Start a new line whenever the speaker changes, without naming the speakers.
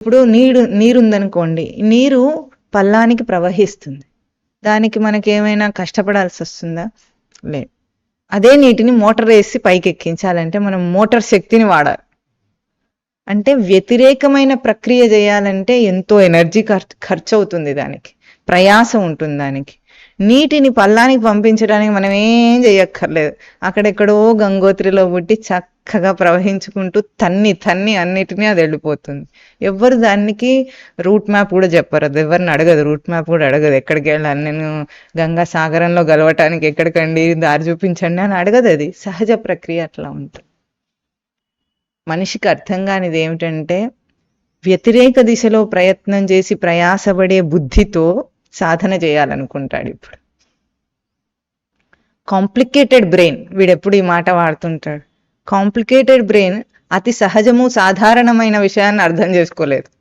ఇప్పుడు నీరు నీరు ఉందనుకోండి నీరు పల్లానికి ప్రవహిస్తుంది. దానికి మనకి ఏమైనా కష్టపడాల్సి వస్తుందా లేదు. అదే నీటిని మోటార్ వేసి పైకి ఎక్కించాలంటే మనం మోటార్ శక్తిని వాడాలి. అంటే వ్యతిరేకమైన ప్రక్రియ చేయాలంటే ఎంతో ఎనర్జీ ఖర్చు ఖర్చు అవుతుంది దానికి. ప్రయాస ఉంటుంది దానికి. నీటిని పల్లానికి పంపించడానికి మనం ఏం చేయక్కర్లేదు. అక్కడెక్కడో గంగోత్రిలో పుట్టి చక్కగా ప్రవహించుకుంటూ తన్ని తన్ని అన్నిటినీ అది వెళ్ళిపోతుంది. ఎవ్వరు దానికి రూట్ మ్యాప్ కూడా చెప్పరు అది ఎవరిని అడగదు. రూట్ మ్యాప్ కూడా అడగదు. ఎక్కడికి వెళ్ళాలి? నేను గంగా సాగరంలో గలవటానికి ఎక్కడికండి? దారి చూపించండి అని అడగదు అది. సహజ ప్రక్రియ అట్లా ఉంటుంది. మనిషికి అర్థం కానిది ఏమిటంటే వ్యతిరేక దిశలో ప్రయత్నం చేసి ప్రయాసపడే బుద్ధితో సాధన చేయాలనుకుంటాడు ఇప్పుడు. కాంప్లికేటెడ్ బ్రెయిన్ వీడెప్పుడు ఈ మాట వాడుతుంటాడు. కాంప్లికేటెడ్ బ్రెయిన్ అతి సహజము సాధారణమైన విషయాన్ని అర్థం చేసుకోలేదు.